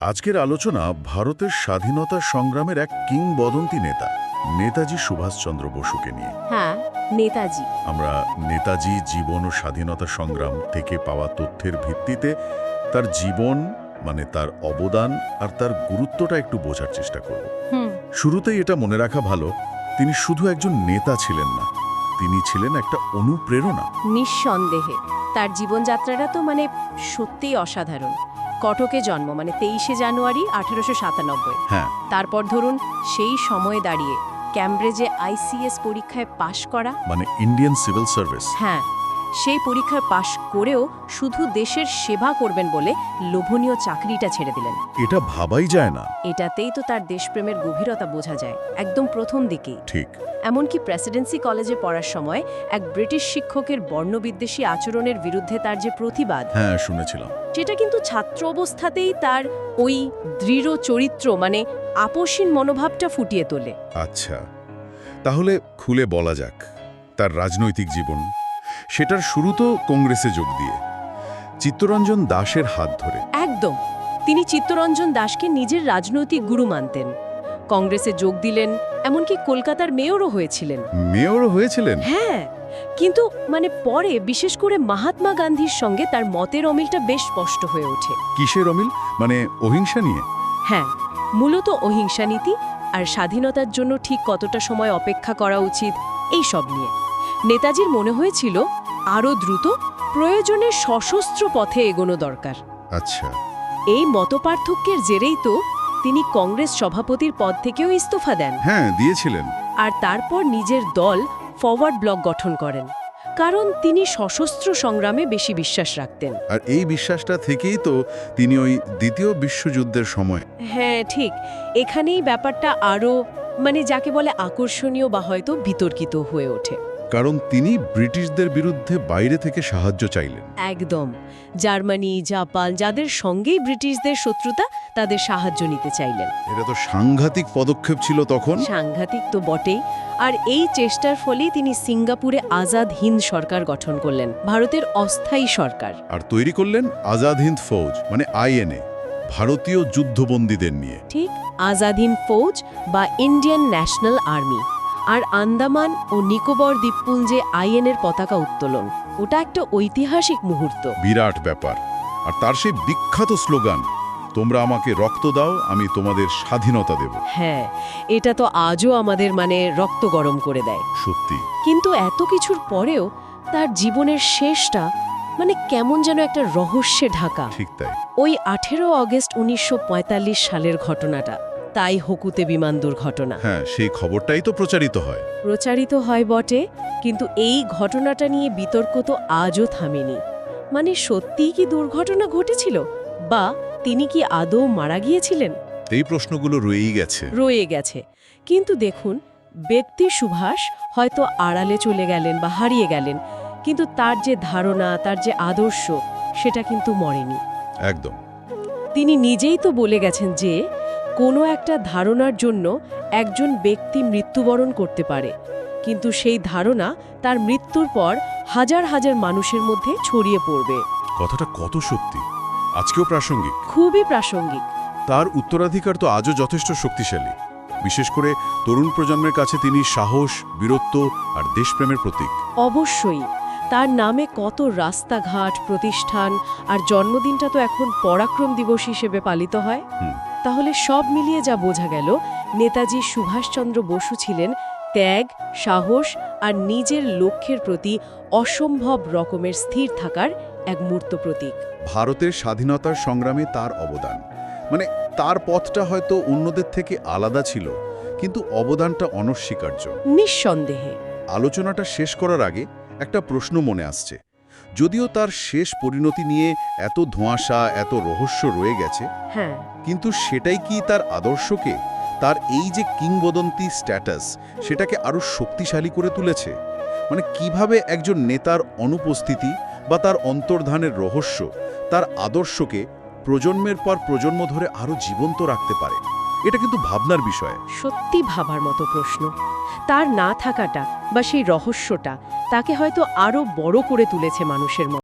আজকের আলোচনা ভারতের স্বাধীনতা সংগ্রামের এক কিংবদন্তি নেতা নেতাজি সুভাষচন্দ্র বসুকে নিয়ে। হ্যাঁ নেতাজি। আমরা নেতাজি জীবন ও স্বাধীনতা সংগ্রাম থেকে পাওয়া তথ্যের ভিত্তিতে তার জীবন মানে তার অবদান আর তার গুরুত্বটা একটু বোঝার চেষ্টা করব। শুরুতেই এটা মনে রাখা ভালো তিনি শুধু একজন নেতা ছিলেন না তিনি ছিলেন একটা অনুপ্রেরণা। নিঃসন্দেহে। তার জীবনযাত্রাটা তো মানে সত্যিই অসাধারণ। কটকে জন্ম মানে তেইশে জানুয়ারি আঠেরোশো সাতানব্বই। হ্যাঁ। তারপর ধরুন সেই সময়ে দাঁড়িয়ে ক্যামব্রিজে আইসিএস পরীক্ষায় পাশ করা। মানে ইন্ডিয়ান সিভিল সার্ভিস হ্যাঁ। সেই পরীক্ষায় পাশ করেও শুধু দেশের সেবা করবেন বলে লোভনীয় চাকরিটা ছেড়ে দিলেন। এটা ভাবাই যায় না। এটাতেই তো তার দেশপ্রেমের গভীরতা বোঝা যায়। একদম প্রথম দিকেই। ঠিক। এমনকি প্রেসিডেন্সি কলেজে পড়ার সময় এক ব্রিটিশ শিক্ষকের বর্ণবিদ্বেষী আচরণের বিরুদ্ধে তার যে প্রতিবাদ হ্যাঁ শুনেছিলাম। সেটা কিন্তু ছাত্র অবস্থাতেই তার ওই দৃঢ় চরিত্র মানে আপোষীন মনোভাবটা ফুটিয়ে তোলে। আচ্ছা। তাহলে খুলে বলা যাক তার রাজনৈতিক জীবন। সেটার শুরু তো কংগ্রেসে যোগ দিয়ে। চিত্তরঞ্জন দাসের হাত ধরে। একদম। তিনি চিত্তরঞ্জন দাসকে নিজের রাজনৈতিক গুরু মানতেন। কংগ্রেসে যোগ দিলেন এমনকি কলকাতার মেয়রও হয়েছিলেন। মেয়রও হয়েছিলেন? হ্যাঁ। কিন্তু মানে পরে বিশেষ করে মহাত্মা গান্ধীর সঙ্গে তার মতের অমিলটা বেশ স্পষ্ট হয়ে ওঠে। কিসের অমিল? মানে অহিংসা নিয়ে? হ্যাঁ। মূলত অহিংসা নীতি আর স্বাধীনতার জন্য ঠিক কতটা সময় অপেক্ষা করা উচিত এই সব নিয়ে। নেতাজির মনে হয়েছিল আরও দ্রুত প্রয়োজনে সশস্ত্র পথে এগোনো দরকার। আচ্ছা। এই মতপার্থক্যের জেরেই তো তিনি কংগ্রেস সভাপতির পদ থেকেও ইস্তফা দেন। হ্যাঁ দিয়েছিলেন। আর তারপর নিজের দল ফরওয়ার্ড ব্লক গঠন করেন কারণ তিনি সশস্ত্র সংগ্রামে বেশি বিশ্বাস রাখতেন। আর এই বিশ্বাসটা থেকেই তো তিনি ওই দ্বিতীয় বিশ্বযুদ্ধের সময় হ্যাঁ ঠিক। এখানেই ব্যাপারটা আরও মানে যাকে বলে আকর্ষণীয় বা হয়তো বিতর্কিত হয়ে ওঠে। কারণ তিনি ব্রিটিশদের বিরুদ্ধে বাইরে থেকে সাহায্য চাইলেন। একদম। জার্মানি জাপান যাদের সঙ্গেই ব্রিটিশদের শত্রুতা তাদের সাহায্য নিতে চাইলেন। এটা তো সাংঘাতিক পদক্ষেপ ছিল তখন। সাংঘাতিক তো বটেই। আর এই চেষ্টার ফলেই তিনি সিঙ্গাপুরে আজাদ হিন্দ সরকার গঠন করলেন ভারতের অস্থায়ী সরকার। আর তৈরি করলেন আজাদ হিন্দ ফৌজ মানে আইএনএ ভারতীয় যুদ্ধবন্দীদের নিয়ে। ঠিক আজাদ হিন্দ ফৌজ বা ইন্ডিয়ান ন্যাশনাল আর্মি। আর আন্দামান ও নিকোবর দ্বীপপুঞ্জে আইএনের পতাকা উত্তোলন। ওটা একটা ঐতিহাসিক মুহূর্ত। বিরাট ব্যাপার। আর তার সেই বিখ্যাত স্লোগান তোমরা আমাকে রক্ত দাও আমি তোমাদের স্বাধীনতা দেব। হ্যাঁ এটা তো আজও আমাদের মানে রক্ত গরম করে দেয়। সত্যি। কিন্তু এত কিছুর পরেও তার জীবনের শেষটা মানে কেমন যেন একটা রহস্যে ঢাকা। ঠিক তাই। ওই আঠেরো অগস্ট উনিশশো পঁয়তাল্লিশ সালের ঘটনাটা। তাই হকুতে বিমান দুর্ঘটনা। হ্যাঁ সেই খবরটাই তো প্রচারিত হয়। প্রচারিত হয় বটে কিন্তু এই ঘটনাটা নিয়ে বিতর্ক তো আজও থামেনি। মানে সত্যিই কি দুর্ঘটনা ঘটেছিল? বা তিনি কি আদৌ মারা গিয়েছিলেন? এই প্রশ্নগুলো রয়েই গেছে। রয়ে গেছে। কিন্তু দেখুন ব্যক্তি সুভাষ হয়তো আড়ালে চলে গেলেন বা হারিয়ে গেলেন কিন্তু তার যে ধারণা তার যে আদর্শ সেটা কিন্তু মরেনি। একদম। তিনি নিজেই তো বলে গেছেন যে কোনো একটা ধারণার জন্য একজন ব্যক্তি মৃত্যুবরণ করতে পারে। কিন্তু সেই ধারণা তার মৃত্যুর পর হাজার হাজার মানুষের মধ্যে ছড়িয়ে পড়বে। কথাটা কত সত্যি? আজকেও প্রাসঙ্গিক। খুবই প্রাসঙ্গিক। তার উত্তরাধিকার তো আজও যথেষ্ট শক্তিশালী। বিশেষ করে তরুণ প্রজন্মের কাছে তিনি সাহস বীরত্ব আর দেশপ্রেমের প্রতীক। অবশ্যই তার নামে কত রাস্তাঘাট প্রতিষ্ঠান আর জন্মদিনটা তো এখন পরাক্রম দিবস হিসেবে পালিত হয়। তাহলে সব মিলিয়ে যা বোঝা গেল নেতাজি সুভাষচন্দ্র বসু ছিলেন ত্যাগ সাহস আর নিজের লক্ষ্যের প্রতি অসম্ভব রকমের স্থির থাকার এক মূর্ত প্রতীক। ভারতের স্বাধীনতার সংগ্রামে তার অবদান। মানে তার পথটা হয়তো অন্যদের থেকে আলাদা ছিল কিন্তু অবদানটা অনস্বীকার্য। নিঃসন্দেহে। আলোচনাটা শেষ করার আগে একটা প্রশ্ন মনে আসছে। যদিও তার শেষ পরিণতি নিয়ে এত ধোঁয়াশা এত রহস্য রয়ে গেছে হ্যাঁ। কিন্তু সেটাই কি তার আদর্শকে তার এই যে কিংবদন্তি স্ট্যাটাস সেটাকে আরও শক্তিশালী করে তুলেছে? মানে কীভাবে একজন নেতার অনুপস্থিতি বা তার অন্তর্ধানের রহস্য তার আদর্শকে প্রজন্মের পর প্রজন্ম ধরে আরও জীবন্ত রাখতে পারে? এটা কিন্তু ভাবনার বিষয়। সত্যি ভাবার মতো প্রশ্ন। তার না থাকাটা বা সেই রহস্যটা তাকে হয়তো আরও বড় করে তুলেছে মানুষের